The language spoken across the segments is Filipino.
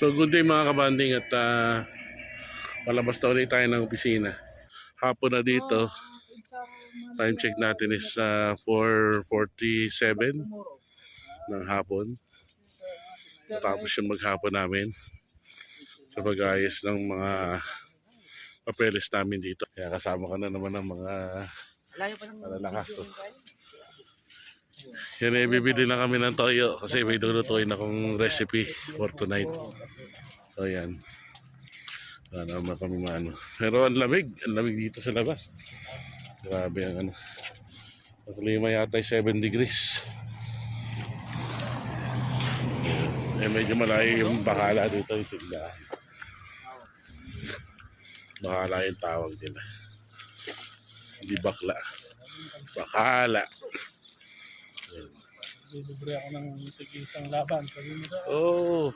So good day mga kabanding at ah, palabas na ulit tayo ng opisina. Hapon na dito. Time check natin is ah, 4.47 ng hapon. Tapos yung maghapon namin sa pag-ayos ng mga papeles namin dito. Kaya kasama ko na naman ng mga malalakas. to. Yan eh, bibili lang kami ng toyo kasi may lulutuin akong recipe for tonight. So yan. Wala naman maano. Pero ang lamig. Ang lamig dito sa labas. Grabe ang ano. Nakalima yata ay 7 degrees. Eh, medyo malayo yung bakala dito yung tindahan. Bakala yung tawag nila. Hindi bakla. Bakala. Libre ako ng tig-isang laban. Oo. Oh.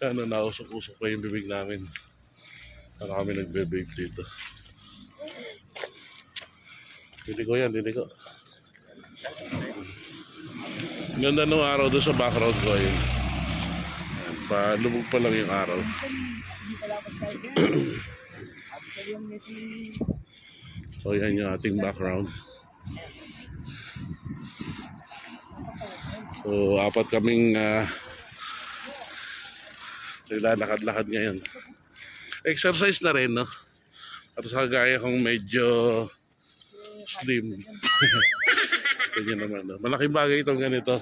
Ano, nausok-usok pa yung bibig namin. Ano kami nagbe-vape dito. Dili ko yan, dili ko. Ganda nung araw doon sa background ko yun. Ayan, Palubog pa lang yung araw. So yan yung ating background. So apat kaming uh, naglalakad-lakad ngayon. Exercise na rin, no? At sa gaya kong medyo slim. Ganyan naman, no? Malaking bagay itong ganito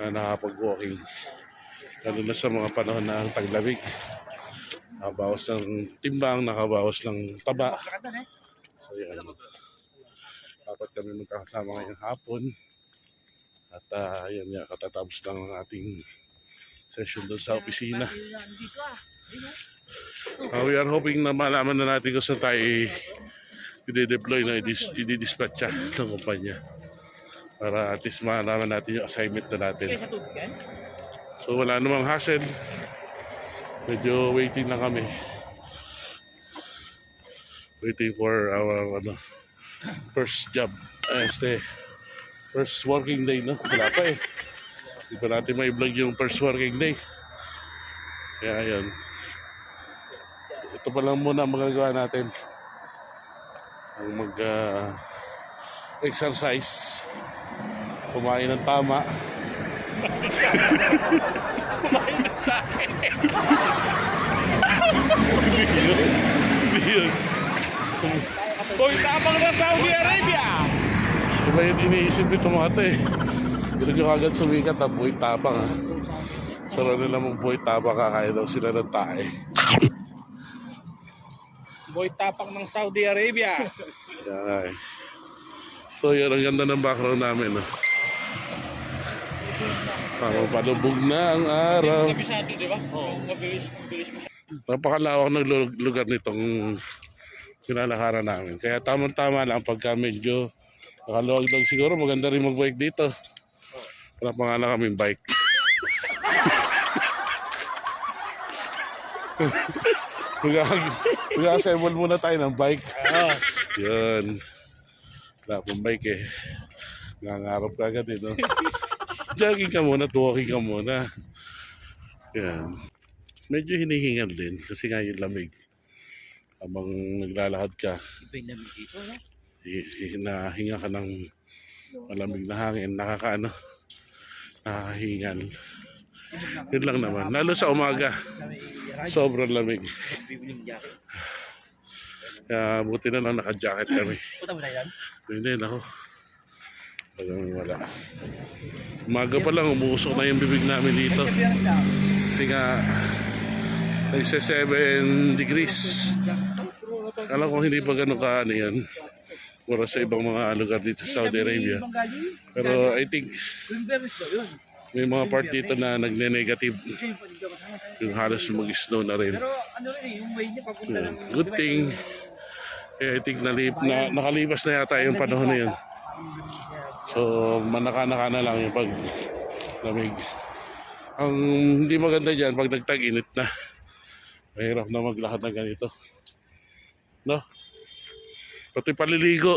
na nakapag-walking. Lalo na sa mga panahon ng taglamig. Nakabawas ng timbang, nakabawas ng taba. So yan. Dapat kami magkakasama ngayong hapon. At uh, yun nga, katatapos lang ang ating session doon sa opisina. Ah. Uh, we are hoping na malaman na natin kung saan tayo i-deploy na i-dispatch siya ng kumpanya. Para at least malaman natin yung assignment na natin. Yan? So wala namang hassle. Medyo waiting lang kami. Waiting for our ano, first job. Este, first working day, no? Wala pa eh. Hindi pa natin may vlog yung first working day. Kaya yun. Ito pa lang muna magagawa natin. Ang mag ah, exercise. Kumain ng tama. Hindi yun. Hoy, tapang na Saudi Arabia! Diba yun iniisip ito eh. Gusto nyo agad sumikat na buhay tapang ha. Sara nila mong buhay tapang kakain daw sila ng tae. Boy, tapang ng Saudi Arabia. Yan ay. So yun, ang ganda ng background namin. No? Parang palubog na ang araw. Kabisado, di ba? Oo. Mabilis, mabilis mo. Napakalawak ng lu- lugar nitong pinalakaran namin. Kaya tamang-tama lang pagka medyo nakaluwag lang siguro. Maganda rin mag-bike dito. Wala pa nga lang kaming bike. Mag- Mag-assemble muna tayo ng bike. Oo. Yun. Wala pong bike eh. Nangarap ka agad eh, no? Jogging ka muna, walking ka muna. Yan. Medyo hinihingal din kasi nga yung lamig. Habang naglalakad ka, Iba yung lamig dito, no? Hi- hi- nahinga ka ng malamig na hangin, nakakaano, nakahingal. Yun lang naman. Lalo sa umaga, sobrang lamig. Kaya buti na lang naka-jacket kami. Mo na? Hindi, nako. Talagang wala. Umaga pa lang, umuusok na yung bibig namin dito. Kasi nga, nagsa 7 degrees. Alam ko hindi pa ganun ka ano yan. Para sa ibang mga lugar dito sa Saudi Arabia. Pero I think may mga part dito na nagne-negative. Yung halos mag-snow na rin. Ng... Good thing. Eh, I think nalip, na, nakalipas na yata yung panahon na yun. So, manaka-naka na lang yung pag lamig. Ang hindi maganda dyan, pag nagtag-init na, mahirap na maglakad na ganito. No? Pati paliligo.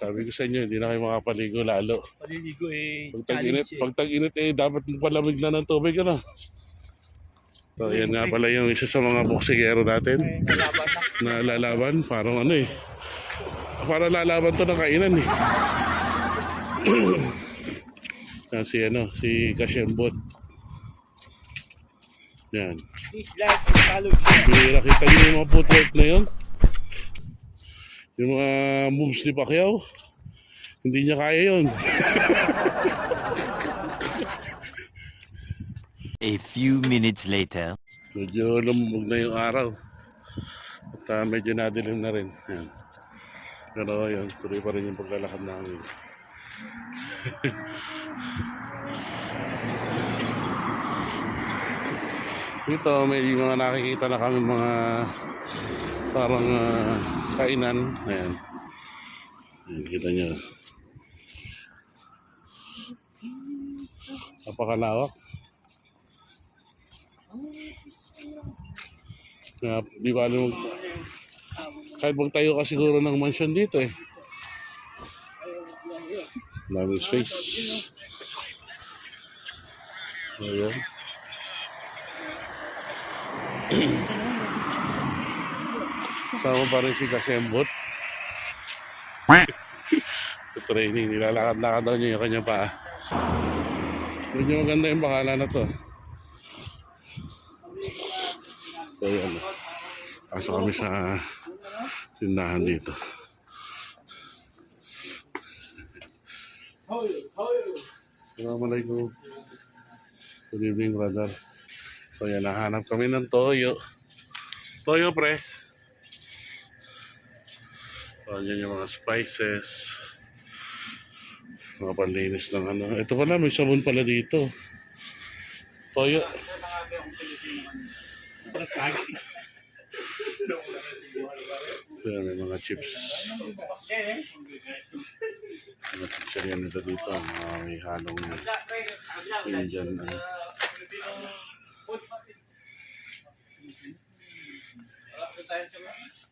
Sabi ko sa inyo, hindi na kayo makapaligo lalo. Paliligo eh. Pag tag-init, eh. pag tag-init eh, dapat palamig na ng tubig, ano? So, yan nga pala yung isa sa mga boksingero natin na. lalaban. Parang ano eh. Para lalaban to ng kainan eh. Yan si ano, si Kashembot. Yan. Please like and follow me. Bihira kita niyo yung mga footwork na yun. Yung mga moves ni Pacquiao. Hindi niya kaya yun. A few minutes later. Medyo lumubog na yung araw. At ah, medyo nadilim na rin. Yan. Pero yun, tuloy pa rin yung paglalakad namin. Dito may mga nakikita na kami mga parang ah, kainan. Ayan. Ayan, kita nyo. Napakalawak. Kaya di ba alam kahit magtayo ka siguro ng mansion dito eh. Daming space. Ayan. Sama pa rin si Kasembot. Sa training, nilalakad-lakad daw niya yung kanyang paa. Medyo maganda yung bakala na to. So yan. Pasok kami sa tindahan dito. Assalamualaikum. Good evening, brother. So yan, nahanap kami ng toyo. Toyo, pre. So yan yung mga spices. Mga panlinis ng ano. Ito pala, may sabon pala dito. Toyo. Yan, may mga chips. Mga chips yan nito dito. Mga may halong Indian. Ano.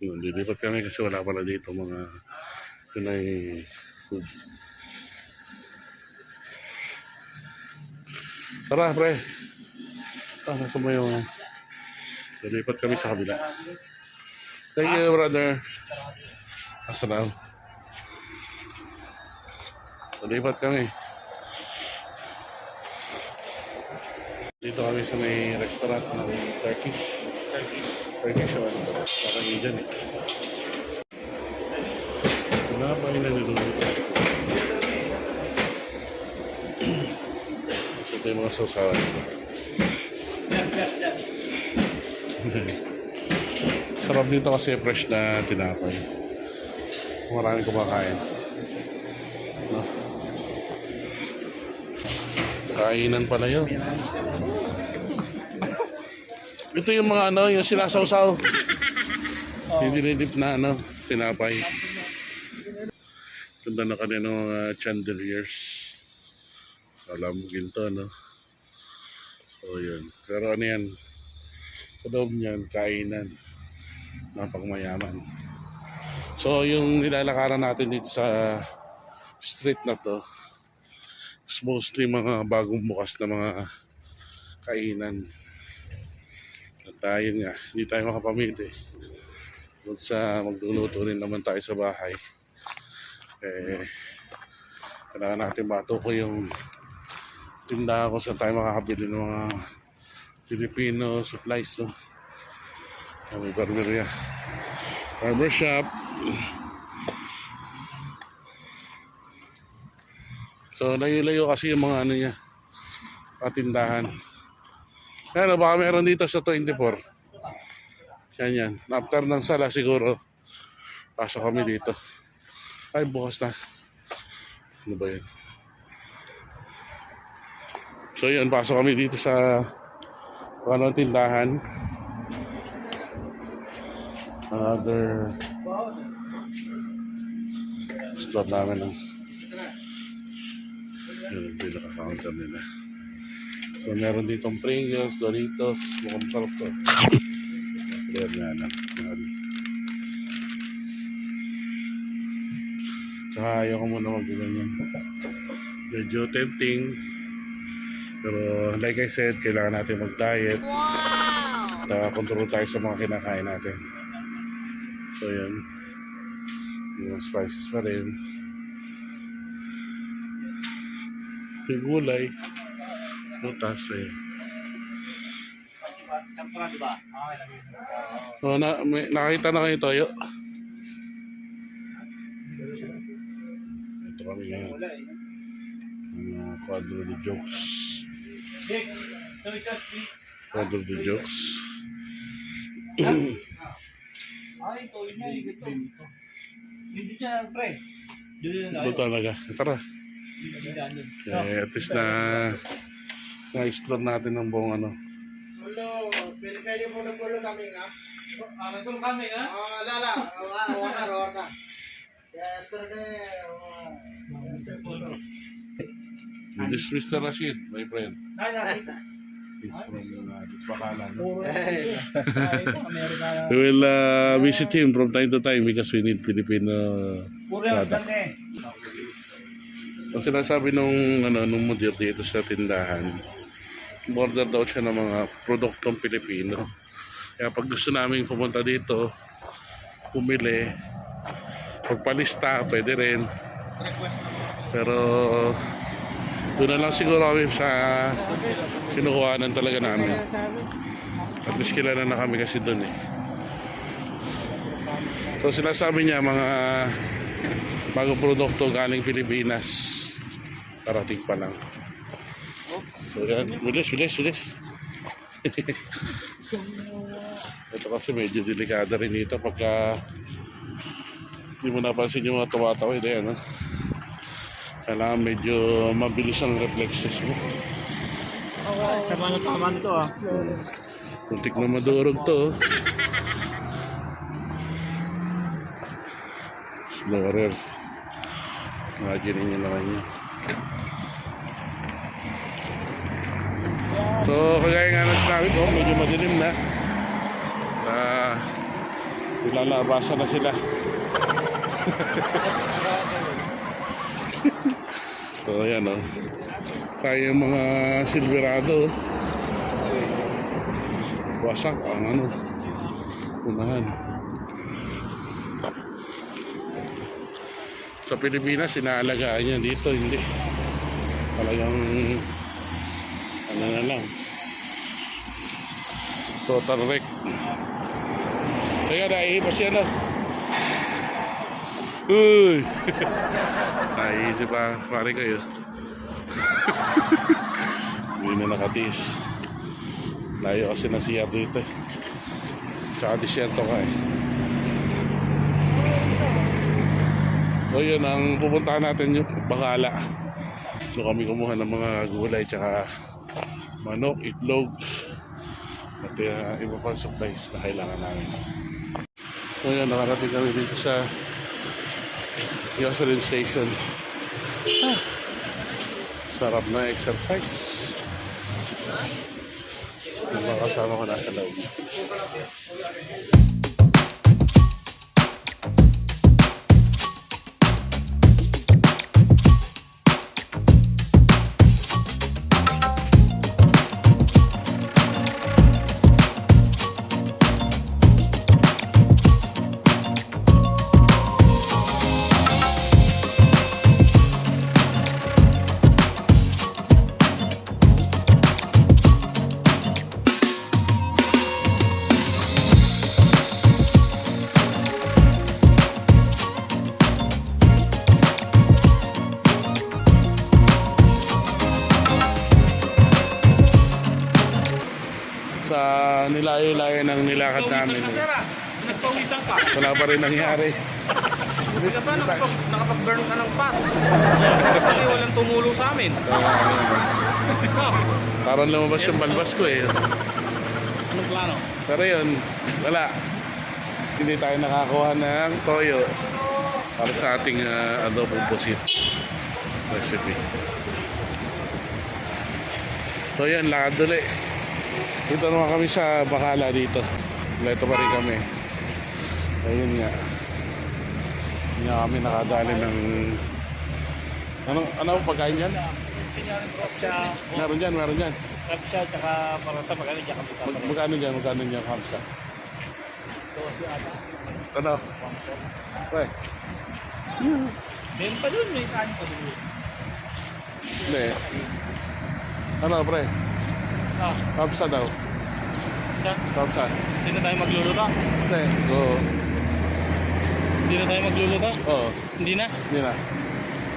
Yun, lilipat kami kasi wala pala dito mga Pinay food. Tara, pre. Ah, nasa mo yung... Lilipat kami sa kabila. Thank you, brother. Asalaam. Lilipat kami. Dito kami sa may restaurant ng Turkish. Turkish. Ano. Parang Indian eh. Wala pa yung naluluto. Ito yung mga sausawan. Sarap dito kasi fresh na tinapay. Maraming kumakain. No? Kainan pala yun. Ito yung mga ano, yung sinasawsaw. Yung dinidip na ano, tinapay. Ganda na kanina ng mga chandeliers. Alam mo ginto, no? So, yun. Pero ano yan? Sa loob niyan, kainan. Napakmayaman. So, yung nilalakaran natin dito sa street na to, is mostly mga bagong bukas na mga kainan. At tayo nga, hindi tayo makapamili. Doon sa magluluto rin naman tayo sa bahay. Eh, kailangan natin matuko yung tindahan ko saan tayo makakabili ng mga Filipino supplies. So. May barberia. Barber shop. So, layo-layo kasi yung mga ano niya. Katindahan. Pero baka meron dito sa 24. Yan yan. After ng sala siguro. Pasok kami dito. Ay, bukas na. Ano ba yan? So yun, pasok kami dito sa ano tindahan. Another slot namin ng yun, yung pinaka-counter nila. So meron ditong Pringles, Doritos, mukhang sarap to. Clear nga lang. Tsaka ayaw ko muna mag-ganyan. Medyo tempting. Pero like I said, kailangan natin mag-diet. Nakakontrol tayo sa mga kinakain natin. So yan. Yung spices pa rin. Yung gulay. Butas eh. So, na, may, nakakita na kayo toyo? Ito kami ngayon. Mga quadro de jokes. Quadro de jokes. Ay, ito yun na. Ito. Hindi siya, pre. Ito talaga. Tara. Eh, at least na na-explore natin ang buong ano. Ulo, pili-pili mo ng ulo kami nga. Ah, nagtulong kami, ha? Oh, lala, warna, warna. Yesterday, oh, yesterday. This is Mr. Rashid, my friend. He's from uh, Bakalan. We will uh, visit him from time to time because we need Filipino product. eh. Ang sinasabi nung, ano, nung mudir dito sa tindahan, border daw siya ng mga produktong Pilipino. Kaya pag gusto namin pumunta dito, pumili, pagpalista, pwede rin. Pero doon na lang siguro kami sa kinukuhanan talaga namin. At least kilala na kami kasi doon eh. So sinasabi niya mga bagong produkto galing Pilipinas. Parating pa lang. So yan, bilis, bilis, bilis. Ito kasi medyo delikado rin dito pagka hindi mo napansin yung mga tumatawid. Ayan, no? Kailangan medyo mabilis ang reflexes mo. Sa mga tama nito, ah. Kuntik na madurog to. oh. Explorer. Imagine nyo naman yun. So, kagaya nga ng sinabi ko, medyo madilim na. Ah, ilalabasan na sila. so, ayan. Oh. Sayang mga silverado. oh. Wasak ang ano. Unahan. Sa Pilipinas, inaalagaan niya dito, hindi. Talagang ano na lang. Total wreck. Kaya naiipas yan ah. Uy! Naiisip pa, pare kayo. Hindi na nakatiis. Layo kasi ng CR dito eh. Tsaka disyerto ka eh. So yun ang pupuntahan natin yung Bakala. So kami kumuha ng mga gulay tsaka manok, itlog at uh, iba pang supplies na kailangan namin. So yun, nakarating kami dito sa gasoline station. Ah, sarap na exercise. Yung mga kasama ko nasa loob. Wala pa rin nangyari. Hindi ka ba nakapag, nakapag-burn ka ng pots? Actually, walang tumulo sa amin. Parang lumabas yung balbas ko eh. Anong plano? Pero yun, wala. Hindi tayo nakakuha ng toyo para sa ating uh, adobo pusit recipe. So yan, lakad ulit. Dito naman kami sa Bakala dito. Leto pa rin kami. Ayun nga. Hindi nga kami nakadali ng... Anong, ano pagkain yan? Kapsa, Meron dyan, meron dyan. kapsa, tsaka parata, magkano dyan Mag, magkano dyan, magkano dyan, Hamsa? Ano? Pre, Meron pa dun, may kanin pa dun. hindi. Ano, pre? Ah, Hamsa daw. sa, Hamsa. hindi na tayo magluluto. Hindi, go. Hindi na tayo magluluto. Oo, Hindi na. hindi na.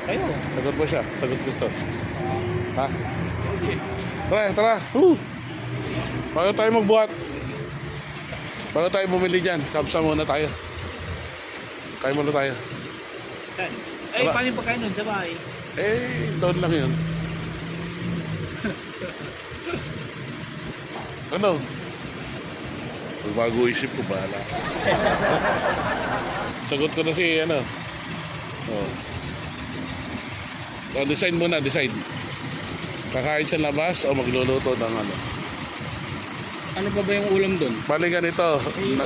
Kayo. Sagot mo siya, sagot ko to. Ha? Tara, tara. Woo! Bago tayo magbuhat. Bago tayo bumili dyan, kapsa muna tayo. Kain muna tayo. Ay, Wala. paano yung pagkain nun sa bahay? Eh, doon lang yun. ano? Bago isip ko, bahala. Sagot ko na si, ano. Oh. Oh, decide muna, decide. Kakain sa labas o magluluto ng ano. Ano pa ba yung ulam doon? Bali ganito. Na,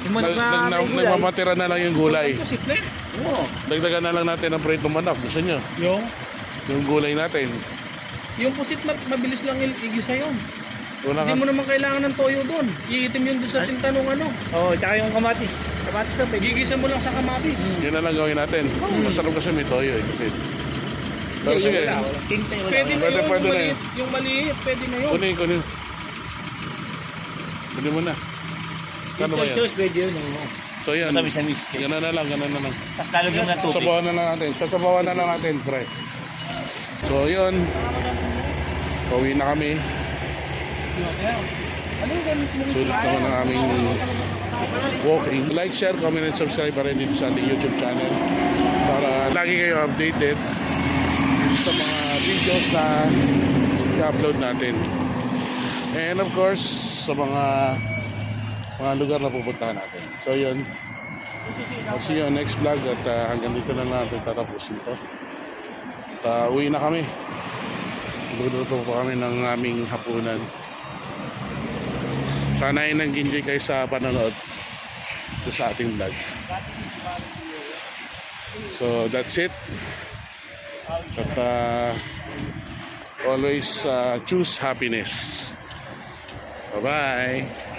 Yung nag, nag, nag, nagmamatira na lang yung gulay. Simple. Oo. Dagdagan na lang natin ng pritong manok. Gusto nyo? Yung, Yung gulay natin. yung pusit ma- mabilis lang il- igisa yun. Wala Hindi mo naman kailangan ng toyo doon. Iitim yun doon sa tintanong ano. Oo, oh, tsaka yung kamatis. Kamatis na pwede. Gigisa mo lang sa kamatis. Yun na lang gawin natin. Masarap kasi may toyo eh. Kasi. Pero sige. Tintay, wala. Pwede na Pwede, yun, pwede yung na maliit. Yung maliit, pwede na yun. Kunin, kunin. Kunin mo na. Kano ba Yung yan? sauce, pwede yun. oo. So yan. Matamis-tamis. Ganun na lang, ganun na lang. Tapos lalagyan na tubig. Sabawan na lang natin. Sasabawan na lang natin, pre. So yun. Pauwi na kami. Sulit naman ang aming walking. Like, share, comment, and subscribe pa rin dito sa ating YouTube channel para lagi kayo updated sa mga videos na i-upload natin. And of course, sa mga mga lugar na pupuntahan natin. So yun. I'll see you on next vlog at uh, hanggang dito na natin tatapusin to. At uh, uwi na kami. Luluto po kami ng aming hapunan. Sana ay nag-enjoy kayo sa panonood ito sa ating vlog. So that's it. At uh, always uh, choose happiness. Bye-bye.